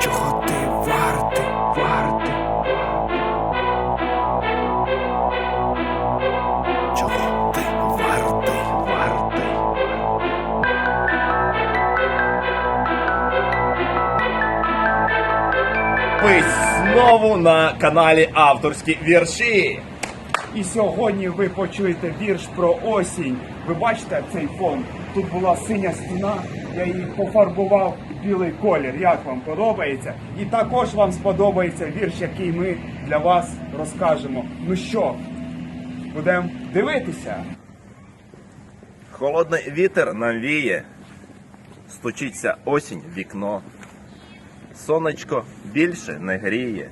Чого ти Чого ти вартий, вартий, Ви знову на каналі Авторські вірші. І сьогодні ви почуєте вірш про осінь. Ви бачите цей фон? Тут була синя стіна, я її пофарбував білий колір. Як вам подобається? І також вам сподобається вірш, який ми для вас розкажемо. Ну що, будемо дивитися? Холодний вітер нам віє, стучиться осінь в вікно. Сонечко більше не гріє,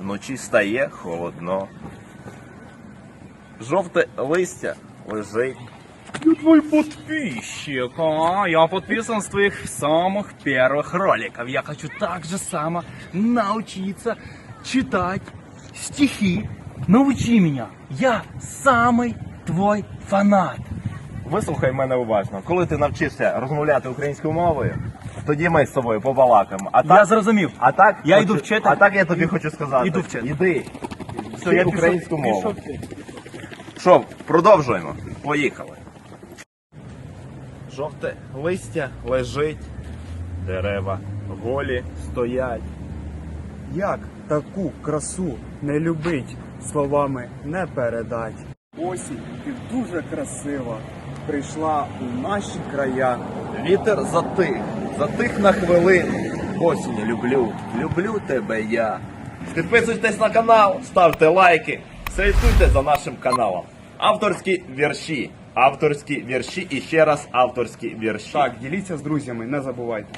вночі стає холодно Жовте листя лежить. Я твой подписчик, а? Я подписан с твоих самых первых роликов. Я хочу так же само научиться читать стихи. Научи меня. Я самый твой фанат. Вислухай мене уважно. Коли ти навчишся розмовляти українською мовою, тоді ми з тобою побалакаємо. А Я зрозумів. А так Я хочу- йду вчити. А так я тобі хочу сказати. Іду вчити. Іди. Все, я українську пішов, мову. пішов ти. Що, продовжуємо. Поїхали. Жовте листя лежить, дерева голі стоять. Як таку красу не любить, словами не передать. Осінь, ти дуже красива, прийшла у наші края. Вітер затих, затих на хвилину. Осінь люблю, люблю тебе я. Підписуйтесь на канал, ставте лайки, слідкуйте за нашим каналом. Авторські вірші, авторські вірші і ще раз авторські вірші. Так, діліться з друзями, не забувайте.